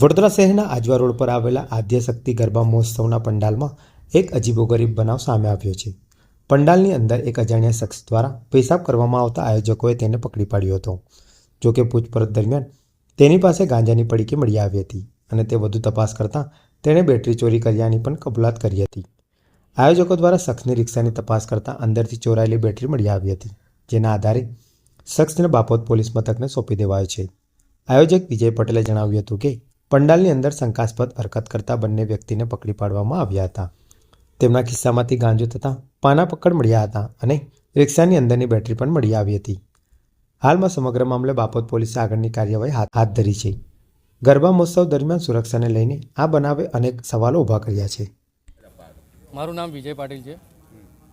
વડોદરા શહેરના આજવા રોડ પર આવેલા આદ્યશક્તિ ગરબા મહોત્સવના પંડાલમાં એક અજીબોગરીબ બનાવ સામે આવ્યો છે. પંડાલની અંદર એક અજાણ્યા શખ્સ દ્વારા પેશાબ કરવામાં આવતા આયોજકોએ તેને પકડી પાડ્યો હતો. જોકે પૂછપરછ દરમિયાન તેની પાસે ગાંજાની પડીકી મળી આવી હતી અને તે વધુ તપાસ કરતાં તેણે બેટરી ચોરી કર્યાની પણ કબૂલાત કરી હતી. આયોજકો દ્વારા શખ્સની રિક્ષાની તપાસ કરતાં અંદરથી ચોરાયેલી બેટરી મળી આવી હતી, જેના આધારે શખ્સને બાપોદ પોલીસ મથકને સોંપી દેવાયો છે. આયોજક વિજય પટેલે જણાવ્યું હતું કે પંડાલની અંદર શંકાસ્પદ હરકત કરતા બંને વ્યક્તિને પકડી પાડવામાં આવ્યા હતા. તેમના ખિસ્સામાંથી ગાંજો થતાં પાના પકડ મળ્યા હતા અને રિક્ષાની અંદરની બેટરી પણ મળી આવી હતી. હાલમાં સમગ્ર મામલે બાપત પોલીસે આગળની કાર્યવાહી હાથ ધરી છે. ગરબા મહોત્સવ દરમિયાન સુરક્ષાને લઈને આ બનાવે અનેક સવાલો ઊભા કર્યા છે. મારું નામ વિજય પાટીલ છે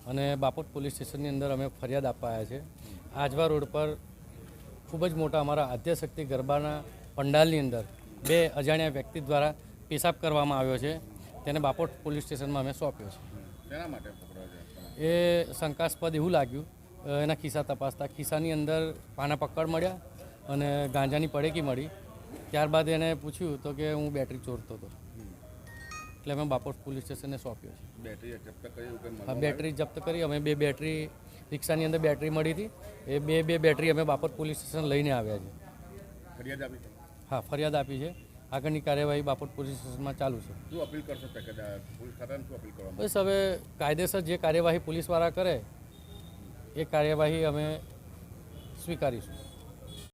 અને બાપોત પોલીસ સ્ટેશનની અંદર અમે ફરિયાદ આપવા છે. આજવા રોડ પર ખૂબ જ મોટા અમારા આદ્યશક્તિ ગરબાના પંડાલની અંદર બે અજાણ્યા વ્યક્તિ દ્વારા પેશાબ કરવામાં આવ્યો છે. તેને બાપોટ પોલીસ સ્ટેશનમાં અમે સોંપ્યો છે. એ શંકાસ્પદ એવું લાગ્યું. એના ખિસ્સા તપાસતા ખિસ્સાની અંદર પાના પકડ મળ્યા અને ગાંજાની પડેકી મળી. ત્યારબાદ એને પૂછ્યું તો કે હું બેટરી ચોરતો હતો. એટલે અમે બાપોટ પોલીસ સ્ટેશને સોંપ્યો છે. બેટરી જપ્ત કરી અમે બે બેટરી રિક્ષાની અંદર બેટરી મળી હતી. એ બે બે બેટરી અમે બાપોટ પોલીસ સ્ટેશન લઈને આવ્યા છે ફરિયાદ આપી? છે હા ફરિયાદ આપી છે. આગળની કાર્યવાહી બાપર પોલીસ સ્ટેશનમાં ચાલુ છે. શું અપીલ કરશો પોલીસ ખાતાને શું અપીલ કરવામાં બસ હવે કાયદેસર જે કાર્યવાહી પોલીસવાળા કરે એ કાર્યવાહી અમે સ્વીકારીશું.